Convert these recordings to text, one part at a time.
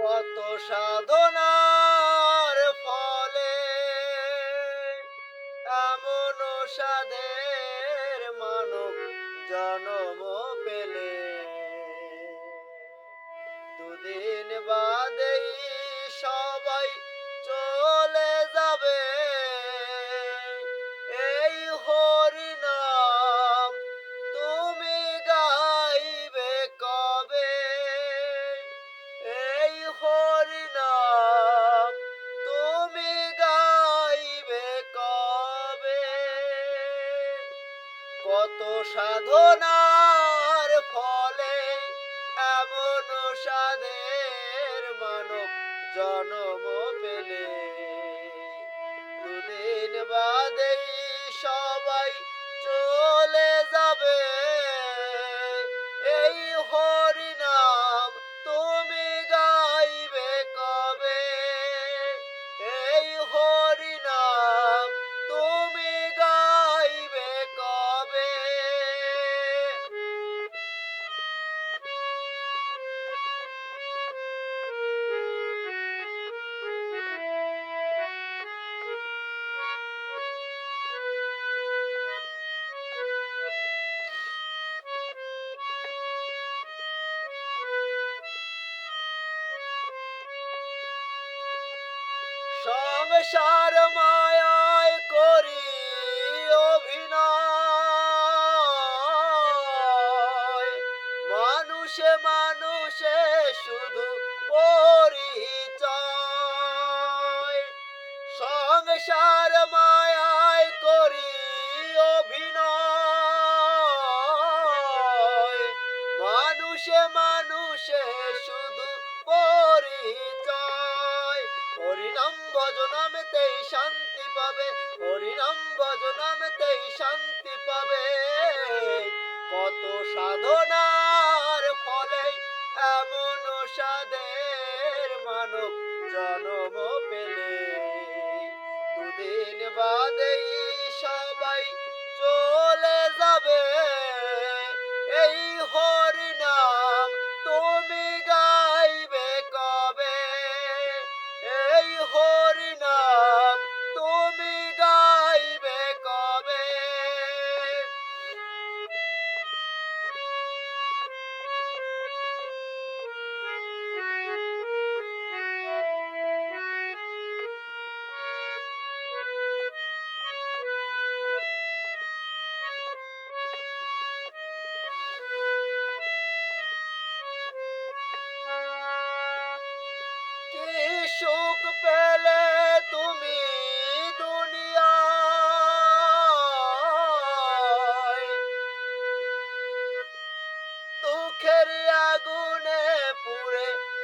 কত সাধনার ফলে এমন সাধের মানব জনম পেলে। সাধনার ফলে এমন সাধের মানব জন্ম সংসার মায়ায় করি অভিনয়। মানুষে মানুষে শুধু পরিচয়। সংসার মায়ায় করি অভিনয়। মানুষে মানুষে শুধু পরিচয়। হরিনাম ভজনামেতেই শান্তি পাবে, হরিনাম ভজনামেতেই শান্তি পাবে। কত সাধনার ফলে এমন সাদের মানব জনম পেলে। দুদিন বাদেই সবাই চলে যাবে, এই হরিনাম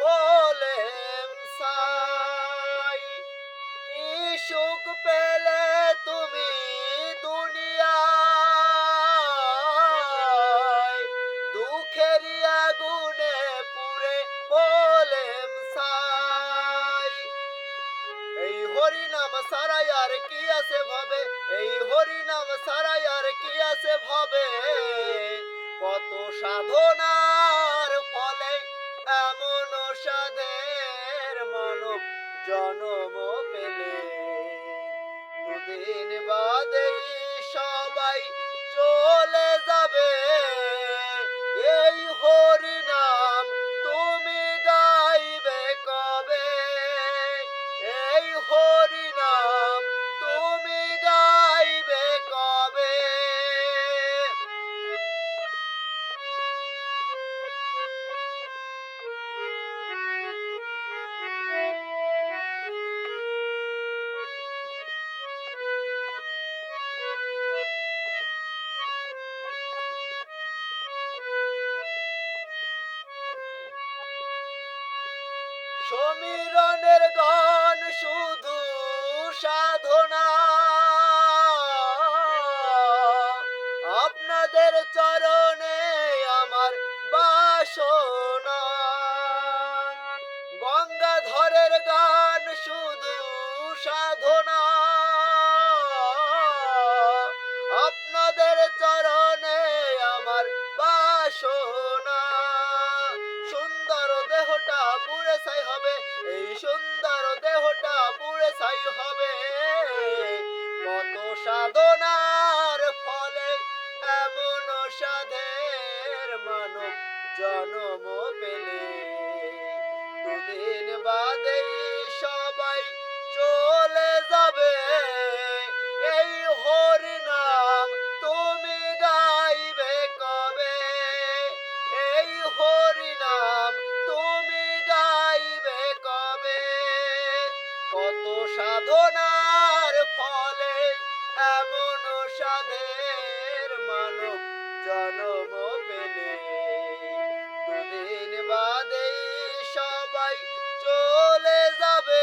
পুড়ে সাই, কি সুখ পেলে তুমি দুনিয়ায়? দুঃখের আগুনে পুড়ে বলেম সাই। এই হরি নাম সারাই আর কি আছে ভাবে? এই হরি নাম সারাই আর কি আছে ভাবে? কত সাধনার ফলে এমন সাধের মানব জনম পেলে। দুদিন বাদেই সবাই চলে যাবে। এই হরি নাম তুমি গাইবে কবে? এই হরি নাম সমীরণের গান শুধু সাধনা। আপনাদের চরণে আমার বাসনা। গঙ্গাধরের গান শুধু সাধনা। পুরে ছাই হবে, এই সুন্দর দেহটা পুরে ছাই হবে। কত সাধনার ফলে এমন সাধের মানব জন্ম পেলে। দুদিন সবাই চলে যাবে চলে যাবে